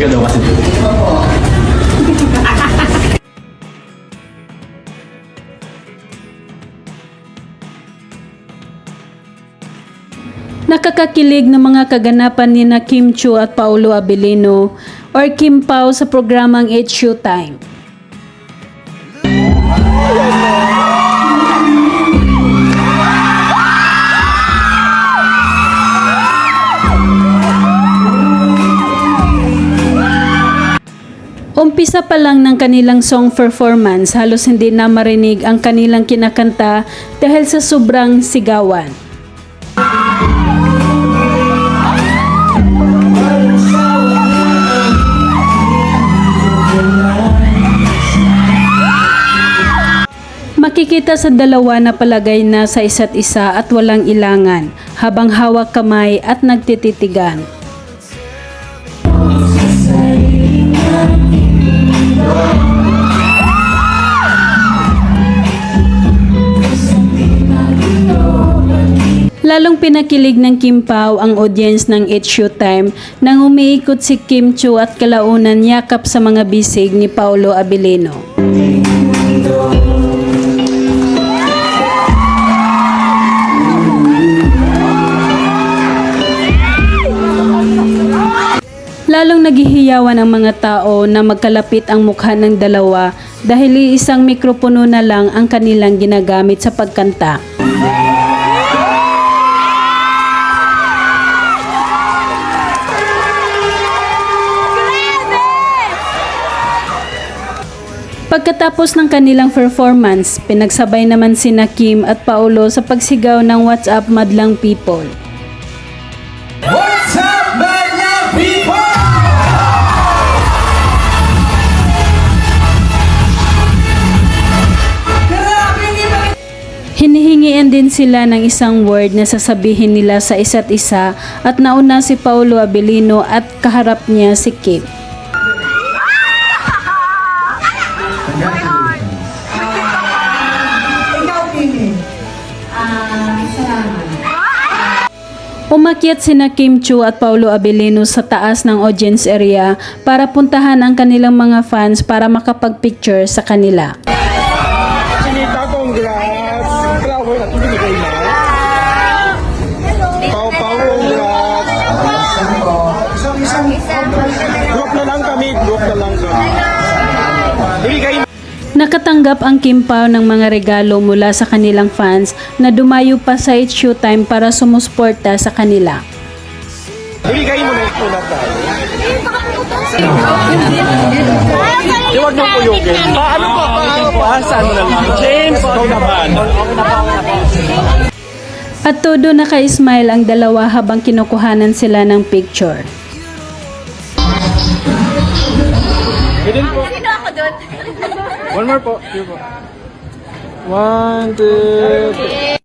Daw kasi. Nakakakilig ng mga kaganapan ni na Kim Chu at Paulo Abilino or Kim Pao sa programang It's Showtime. Umpisa pa lang ng kanilang song performance, halos hindi na marinig ang kanilang kinakanta dahil sa sobrang sigawan. Makikita sa dalawa na palagay na sa isa't isa at walang ilangan habang hawak kamay at nagtititigan. Lalong pinakilig ng Kim Pao ang audience ng It's Showtime nang umiikot si Kim Chu at kalaunan yakap sa mga bisig ni Paulo Abilino. Lalong naghihiyawan ang mga tao na magkalapit ang mukha ng dalawa dahil isang mikropono na lang ang kanilang ginagamit sa pagkanta. Pagkatapos ng kanilang performance, pinagsabay naman sina Kim at Paulo sa pagsigaw ng WhatsApp Madlang People. What's Hinihingian din sila ng isang word na sasabihin nila sa isa't isa at nauna si Paulo Abilino at kaharap niya si Kim. Umakyat sina Kim Chu at Paulo Abilino sa taas ng audience area para puntahan ang kanilang mga fans para makapag-picture sa kanila. Kami, group na lang kami. Ibigay na. Nakatanggap ang Kim Pao ng mga regalo mula sa kanilang fans na dumayo pa sa It's Showtime para sumusporta sa kanila. Ibigay mo na ito na tayo. Di wag mo kuyugin. Ano pa, pa, pa, saan mo na lang? James, ikaw naman. At todo naka-smile ang dalawa habang kinukuhanan sila ng picture. Ganun po. One more po. Two po. One, two, three.